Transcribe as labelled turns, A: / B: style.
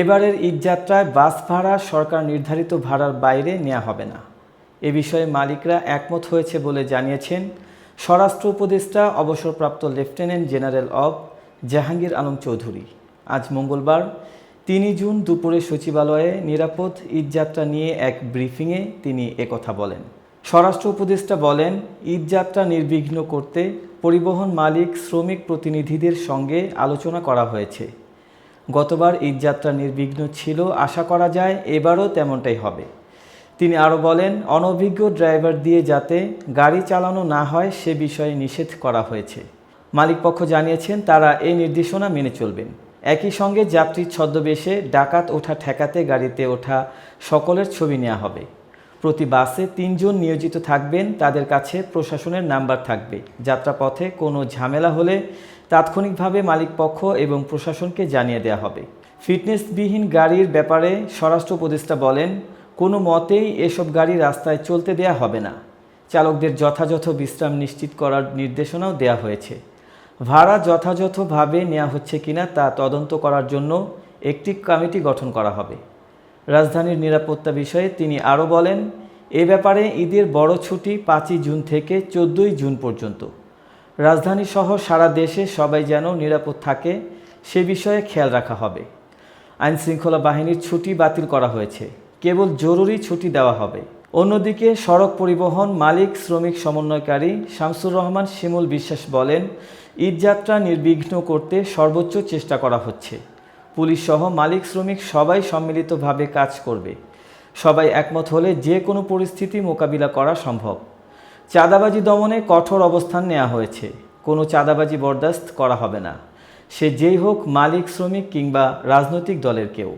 A: এবারের ঈদযাত্রায় বাস ভাড়া সরকার নির্ধারিত ভাড়ার বাইরে নেওয়া হবে না। এ বিষয়ে মালিকরা একমত হয়েছে বলে জানিয়েছেন স্বরাষ্ট্র উপদেষ্টা, অবসরপ্রাপ্ত লেফটেন্যান্ট জেনারেল অব জাহাঙ্গীর আলম চৌধুরী। আজ মঙ্গলবার তিনই জুন দুপুরে সচিবালয়ে নিরাপদ ঈদযাত্রা নিয়ে এক ব্রিফিংয়ে তিনি একথা বলেন। স্বরাষ্ট্র উপদেষ্টা বলেন ঈদযাত্রা নির্বিঘ্ন করতে পরিবহন মালিক, শ্রমিক প্রতিনিধিদের সঙ্গে আলোচনা করা হয়েছে। গতবার ঈদযাত্রা নির্বিঘ্ন ছিল, আশা করা যায় এবারও তেমনটাই হবে। তিনি আরও বলেন, অনভিজ্ঞ ড্রাইভার দিয়ে যাতে গাড়ি চালানো না হয়, সে বিষয়ে নিষেধ করা হয়েছে। মালিকপক্ষ জানিয়েছেন, তারা এই নির্দেশনা মেনে চলবেন। একই সঙ্গে যাত্রীর ছদ্মবেশে ডাকাত ওঠা ঠেকাতে গাড়িতে ওঠা সকলের ছবি নেওয়া হবে। প্রতি বাসে তিনজন নিয়োজিত থাকবেন, তাদের কাছে প্রশাসনের নাম্বার থাকবে। যাত্রাপথে কোনো ঝামেলা হলে তাৎক্ষণিকভাবে মালিকপক্ষ এবং প্রশাসনকে জানিয়ে দেওয়া হবে। ফিটনেসবিহীন গাড়ির ব্যাপারে স্বরাষ্ট্র উপদেষ্টা বলেন, কোনো মতেই এসব গাড়ি রাস্তায় চলতে দেয়া হবে না। চালকদের যথাযথ বিশ্রাম নিশ্চিত করার নির্দেশনাও দেওয়া হয়েছে। ভাড়া যথাযথভাবে নেওয়া হচ্ছে কিনা তা তদন্ত করার জন্য একটি কমিটি গঠন করা হবে। রাজধানীর নিরাপত্তা বিষয়ে তিনি আরও বলেন, এ ব্যাপারে ঈদের বড় ছুটি পাঁচই জুন থেকে চোদ্দোই জুন পর্যন্ত। রাজধানী সহ সারা দেশে সবাই যেন নিরাপদ থাকে, সে বিষয়ে খেয়াল রাখা হবে। আইন শৃঙ্খলা বাহিনীর ছুটি বাতিল করা হয়েছে। কেবল জরুরি ছুটি দেওয়া হবে। অন্যদিকে, সড়ক পরিবহন মালিক, শ্রমিক সমন্বয়কারী শামসুর রহমান শিমুল বিশ্বাস বলেন ঈদযাত্রা নির্বিঘ্ন করতে সর্বোচ্চ চেষ্টা করা হচ্ছে। পুলিশ সহ মালিক, শ্রমিক সবাই সম্মিলিতভাবে কাজ করবে। সবাই একমত হলে যে কোনো পরিস্থিতি মোকাবিলা করা সম্ভব। চাঁদাবাজি দমনে কঠোর অবস্থান নেওয়া হয়েছে। কোনো চাঁদাবাজি বরদাস্ত করা হবে না। সে যেই হোক মালিক, শ্রমিক কিংবা রাজনৈতিক দলের কেউ।